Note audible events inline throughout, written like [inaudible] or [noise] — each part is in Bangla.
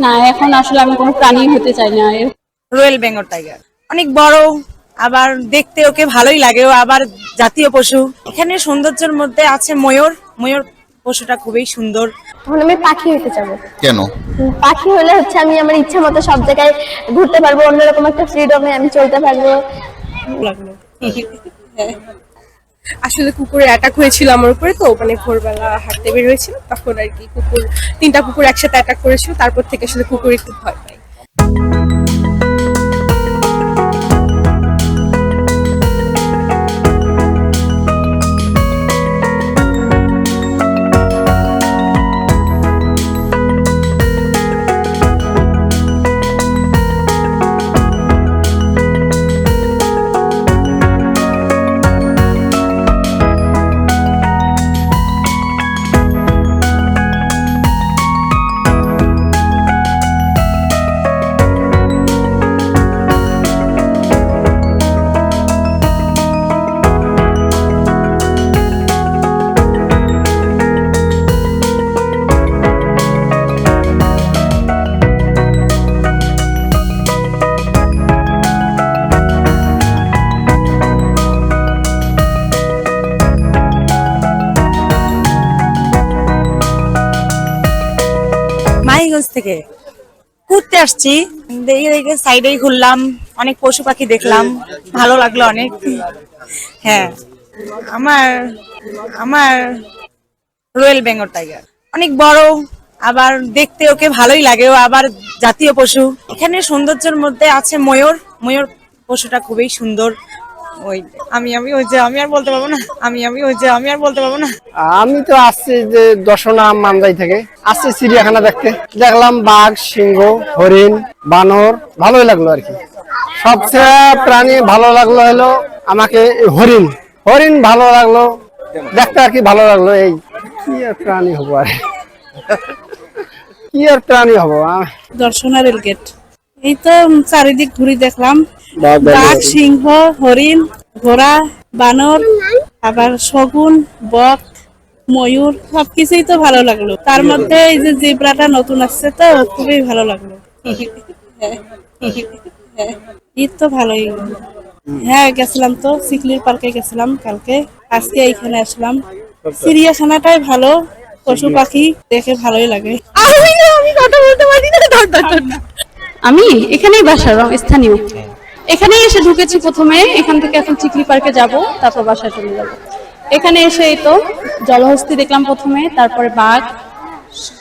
না এখন আসলে আমি কোনো প্রাণী হতে চাই না। Royal Bengal tiger. অনেক বড় আবার দেখতে ওকে ভালোই লাগে ও আবার জাতীয় পশু। এখানে সৌন্দর্যের মধ্যে আছে ময়ূর। ময়ূর পশুটা খুবই সুন্দর। তখন আমি পাখি হতে চাবো। কেন? পাখি হলে হচ্ছে আমি আমার ইচ্ছা মতো সব জায়গায় ঘুরতে পারব অন্যরকম একটা ফ্রিডমে আমি চলতে পারব। লাগল। [laughs] আসলে কুকুরের অ্যাটাক হয়েছিল আমার উপরে তো মানে ভোরবেলা হাঁটতে বের হয়েছিল, তখন আর কি কুকুর, তিনটা কুকুর একসাথে অ্যাটাক করেছিল, তারপর থেকে আসলে কুকুর একটু ভয় থেকে। ঘুরতে আসছি। দেখে দেখে সাইডেই ঘুরলাম। অনেক পশু পাখি দেখলাম। ভালো লাগল অনেক। হ্যাঁ। আমার আমার রয়্যাল বেঙ্গল টাইগার। অনেক বড়, আবার দেখতে ওকে ভালোই লাগে। ও আবার জাতীয় পশু। এখানে সৌন্দর্যের মধ্যে আছে ময়ূর। ময়ূর পশুটা খুবই সুন্দর। ওই আমি আমি ওই যে আমি আর বলতে পারব না। আমি আমি ওই যে আমি আর বলতে পারব না। আমি তো আসছি যে দর্শনা মানজাই থেকে। আসছি চিড়িয়াখানা দেখতে। দেখলাম বাঘ সিংহ হরিণ বানর ভালোই লাগল আর কি। সবচেয়ে প্রাণী ভালো লাগল হলো আমাকে হরিণ। হরিণ ভালো লাগল। দেখতে আর কি ভালো লাগল এই কি আর প্রাণী হব আর? কি আর প্রাণী হব দর্শনা রেলগেট। এই তো চারিদিক ঘুরে দেখলাম। বাঘ, সিংহ হরিণ ঘোড়া বানর আবার শগুন বক ময়ূর সবকিছুই তো ভালো লাগল। তার মধ্যে এই যে জিব্রাটা নতুন আসছে তো খুবই ভালো লাগল। ঈদ তো ভালোই। হ্যাঁ গেছিলাম তো সিকলির পার্কে গেছিলাম কালকে। আজকে এইখানে আসলাম। চিড়িয়াখানাটাই ভালো পশু পাখি দেখে ভালোই লাগে। আমি কথা বলতে পারি না। আমি এখানেই বাসা স্থানীয়। এখানেই এসে ঢুকেছি প্রথমে, এখান থেকে এখন চিকলি পার্কে যাব, তারপর বাসায় চলে যাব। এখানে এসে এই তো জলহস্তি দেখলাম প্রথমে, তারপরে বাঘ,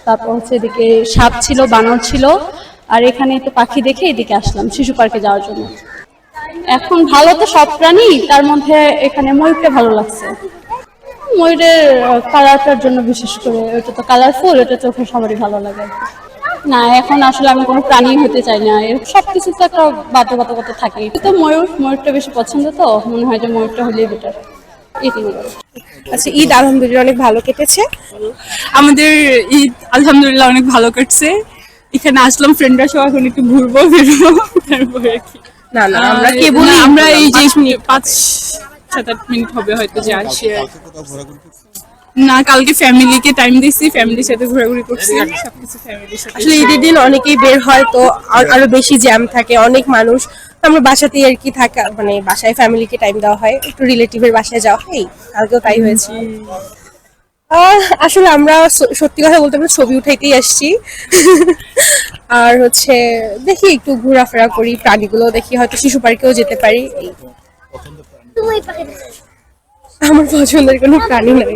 তারপর হচ্ছে এদিকে সাপ ছিল, বানর ছিল, আর এখানে তো পাখি দেখে এদিকে আসলাম শিশু পার্কে যাওয়ার জন্য। এখন ভালো তো সব প্রাণী, তার মধ্যে এখানে ময়ূরটা ভালো লাগছে। ময়ূরের কালারটার জন্য বিশেষ করে ওটা তো কালারফুল ওটা চোখে সবারই ভালো লাগে। না এখন আসলে আমি কোনো প্রাণী হতে চাই না। এর সবকিছু তো একটা বাধ্যবাধকতা থাকে। তো ময়ূর ময়ূরটা বেশি পছন্দ তো মনে হয় যে ময়ূরটা হলেই বেটার আচ্ছা ঈদ আলহামদুলিল্লাহ অনেক ভালো কেটেছে। আমাদের ঈদ আলহামদুলিল্লাহ অনেক ভালো কাটছে। এখানে আসলাম ফ্রেন্ডরা সহ এখন একটু ঘুরবো ফিরবো তারপরে কি। না না আমরা কেবল আমরা এই যে পাঁচ সাত আট মিনিট হবে হয়তো যে আসছি না কালকে ফ্যামিলিকে টাইম দিছি ফ্যামিলির সাথে ঘোরাঘুরি করছি। সবকিছু ফ্যামিলির সাথে। আসলে ঈদের দিন অনেকেই বের হয় তো আর- আরও বেশি জ্যাম থাকে অনেক মানুষ। তো আমরা বাসাতেই আর কি থাকা মানে বাসায় ফ্যামিলিকে টাইম দেওয়া হয় একটু রিলেটিভের বাসায় যাওয়া হয় কালকেও তাই হয়েছে। আসলে আমরা সত্যি কথা বলতে আমরা ছবি উঠাইতেই আসছি। আর হচ্ছে দেখি একটু ঘোরাফেরা করি প্রাণীগুলো দেখি হয়তো শিশু পার্কেও যেতে পারি আমার পছন্দের কোনো প্রাণী নাই।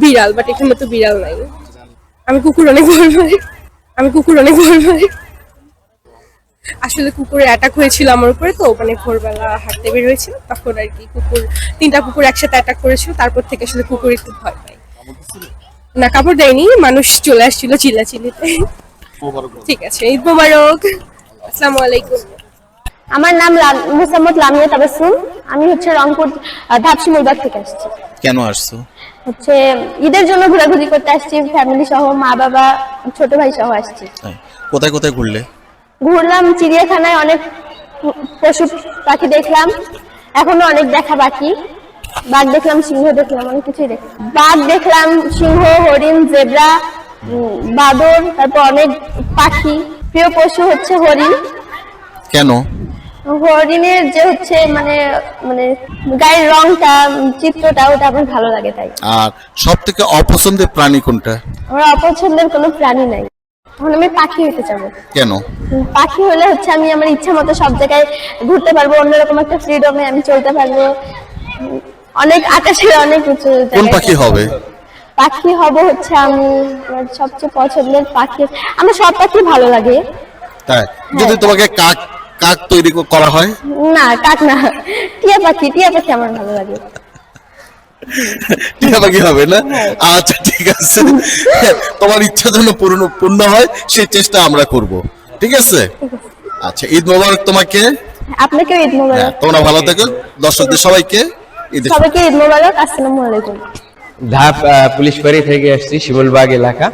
বিড়াল বাট এখানে তো বিড়াল নাই। আমি কুকুর অনেক ভয় পাই আমি কুকুর অনেক ভয় পাই আসলে কুকুরের অ্যাটাক হয়েছিল আমার উপরে তো মানে ভোরবেলা হাঁটতে বের হয়েছিল তখন আর কি কুকুর, তিনটা কুকুর একসাথে অ্যাটাক করেছিল, তারপর থেকে আসলে কুকুর একটু ভয় পাই না, কাপড় দেয়নি, মানুষ চলে আসছিল চিল্লাচিল্লিতে। ঠিক আছে, ঈদ মোবারক। আসসালামু আলাইকুম। আমার নাম মুসাম্মদ লামিয়া তাবাসুম আমি হচ্ছে রংপুর ধাপসি মুলবাগ থেকে আসছি। কেন আসছো? হচ্ছে ঈদের জন্য ঘোরাঘুরি করতে আসছি ফ্যামিলি সহ মা বাবা ছোট ভাই সহ আসছি। কোথায় কোথায় ঘুরলে? ঘুরলাম চিড়িয়াখানায় অনেক পশু পাখি দেখলাম এখনও অনেক দেখা বাকি। বাঘ দেখলাম সিংহ দেখলাম অনেক কিছুই দেখলাম। বাঘ দেখলাম সিংহ হরিণ জেব্রা বাদর তারপর অনেক পাখি। প্রিয় পশু হচ্ছে হরিণ। কেন? হরিণের যে হচ্ছে মানে মানে গায়ের রংটা চিত্রটা ওটা আমার ভালো লাগে তাই। আর সব থেকে অপছন্দের প্রাণী কোনটা? আমার অপছন্দের কোনো প্রাণী নাই। এখন আমি পাখি হতে চাবো। কেন? পাখি হলে হচ্ছে আমি আমার ইচ্ছা মতো সব জায়গায় ঘুরতে পারব অন্যরকম একটা ফ্রিডমে আমি চলতে পারব। অনেক আকাশের অনেক উঁচু কোন পাখি হবে? পাখি হব হচ্ছে আমি আমার সবচেয়ে পছন্দের পাখি। আমার সব পাখি ভালো লাগে। তাই? যদি তোমাকে কাক কাক তৈরি করা হয়? না কাক না। টিয়া পাখি টিয়া পাখি আমার ভালো লাগে। [laughs] টিয়া পাখি হবে না? আচ্ছা ঠিক আছে। তোমার ইচ্ছা যেন পূর্ণ পূর্ণ হয় সেই চেষ্টা আমরা করব। ঠিক আছে? আচ্ছা ঈদ মোবারক তোমাকে। আপনাকেও ঈদ হ্যাঁ মোবারক তোমরা ভালো থেকো। দর্শকদের সবাইকে সবাইকে ঈদ মোবারক। আসসালামু আলাইকুম। ধাপ আহ, পুলিশ ফাঁড়ি থেকে আসছি শিমুলবাগ এলাকা।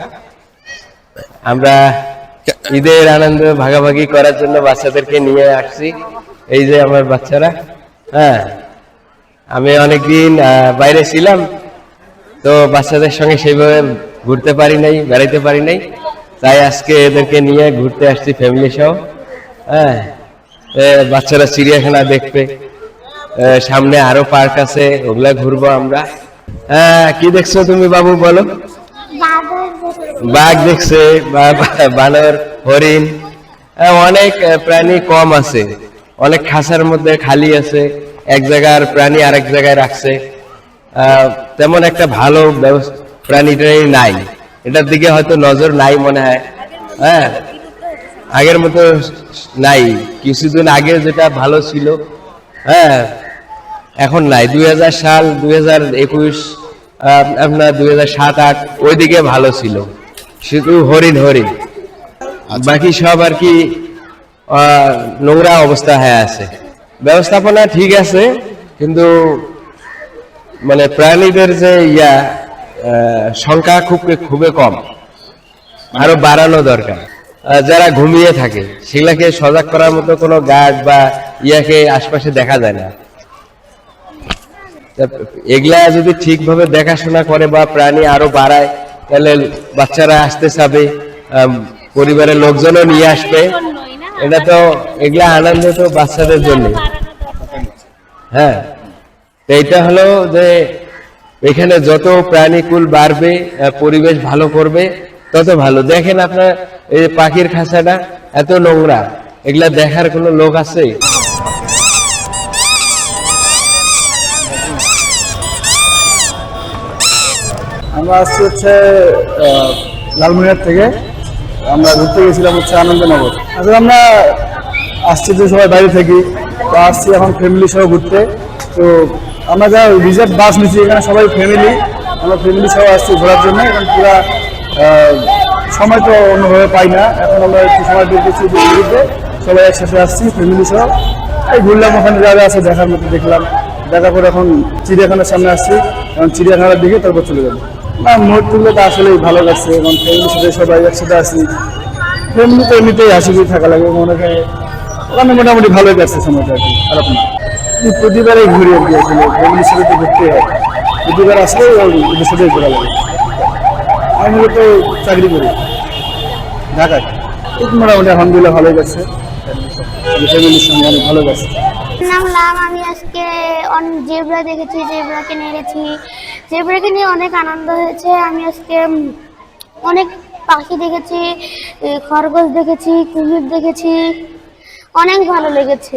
আমরা ঈদের আনন্দ ভাগাভাগি করার জন্য বাচ্চাদেরকে নিয়ে আসছি। এই যে আমার বাচ্চারা হ্যাঁ আমি অনেকদিন বাইরে ছিলাম, তো বাচ্চাদের সঙ্গে সেইভাবে ঘুরতে পারি নাই, বেড়াইতে পারি নাই। তাই আজকে এদেরকে নিয়ে ঘুরতে আসছি ফ্যামিলি সহ হ্যাঁ। বাচ্চারা চিড়িয়াখানা দেখবে সামনে আরও পার্ক আছে, ওগুলা ঘুরবো আমরা। হ্যাঁ কি দেখছ তুমি বাবু, বলো। বাঘ দেখছে বানর, হরিণ অনেক প্রাণী কম আছে। অনেক খাসার মধ্যে খালি আছে, এক জায়গার প্রাণী আরেক জায়গায় রাখছে। তেমন একটা ভালো ব্যবস্থা প্রাণীটাই নাই। এটার দিকে হয়তো নজর নাই মনে হয়। হ্যাঁ আগের মতো নাই। কিছুদিন আগে যেটা ভালো ছিল হ্যাঁ এখন নাই। দুই হাজার সাল, দুই হাজার একুশ আপনার দুই হাজার সাত, আট, ওইদিকে ভালো ছিল। শুধু হরিণ হরিণ। বাকি সব আর কি নোংরা অবস্থা হয়ে আছে। ব্যবস্থাপনা ঠিক আছে কিন্তু মানে প্রাণীদের যে ইয়া সংখ্যা খুব খুবই কম। আরও বাড়ানো দরকার। যারা ঘুমিয়ে থাকে সেগুলাকে সজাগ করার মতো কোনো গার্ড বা ইয়াকে আশপাশে দেখা যায় না। এগুলা যদি ঠিকভাবে দেখাশোনা করে বা প্রাণী আরও বাড়ায় তাহলে বাচ্চারা আসতে চাবে পরিবারের লোকজনও নিয়ে আসবে। এটা তো এগুলা আনন্দ তো বাচ্চাদের জন্য। হ্যাঁ এইটা হলো যে এখানে যত প্রাণীকুল বাড়বে পরিবেশ ভালো করবে, তত ভালো। দেখেন আপনার এই পাখির খাঁচাটা, এত নোংরা। এগুলা দেখার কোনো লোক আছে? আমরা আসছি হচ্ছে আহ, লালমনিরহাট থেকে। আমরা ঘুরতে গেছিলাম হচ্ছে আনন্দনগর। আসলে আমরা আসছি তো সবাই বাইরে থাকি তো আসছি এখন ফ্যামিলি সহ ঘুরতে। তো আমরা যা রিজার্ভ বাস নিচ্ছি এখানে সবাই ফ্যামিলি আমরা ফ্যামিলি সহ আসছি ঘোরার জন্য। এখন পুরা সময় তো অন্যভাবে পাই না। এখন আমরা একটু সময় করছি ঘুরতে। সবাই একসাথে আসছি ফ্যামিলি সহ। এই ঘুরলাম ওখানে যা যা আছে দেখার মতো দেখলাম। দেখার পর এখন চিড়িয়াখানার সামনে আসছি। এখন চিড়িয়াখানার দেখে তারপর চলে যাব। না মুহূর্তগুলো তো আসলেই ভালো লাগছে এবং ফ্যামিলির সাথে সবাই একসাথে আসি ফ্যামিলি তো এমনিতেই হাসি থাকা লাগে মনে হয় ওখানে মোটামুটি ভালোই কাটছে সময়টা আর কি, খারাপ না। প্রতিবারই ঘুরি আর কি আসলে ফ্যামিলির সাথে তো ঘুরতে হয়। প্রতিবার আসলে ওদের সাথেই ঘোরা লাগে। আমি মূলত চাকরি করি। ঢাকায়। মোটামুটি আলহামদুলিল্লাহ ভালোই যাচ্ছে ফ্যামিলির সঙ্গে অনেক ভালো যাচ্ছে নামলাম আমি আজকে অনেক জেব্রা দেখেছি, জেব্রাকে নেড়েছি জেব্রাকে নিয়ে অনেক আনন্দ হয়েছে। আমি আজকে অনেক পাখি দেখেছি খরগোশ দেখেছি, কুমির দেখেছি। অনেক ভালো লেগেছে।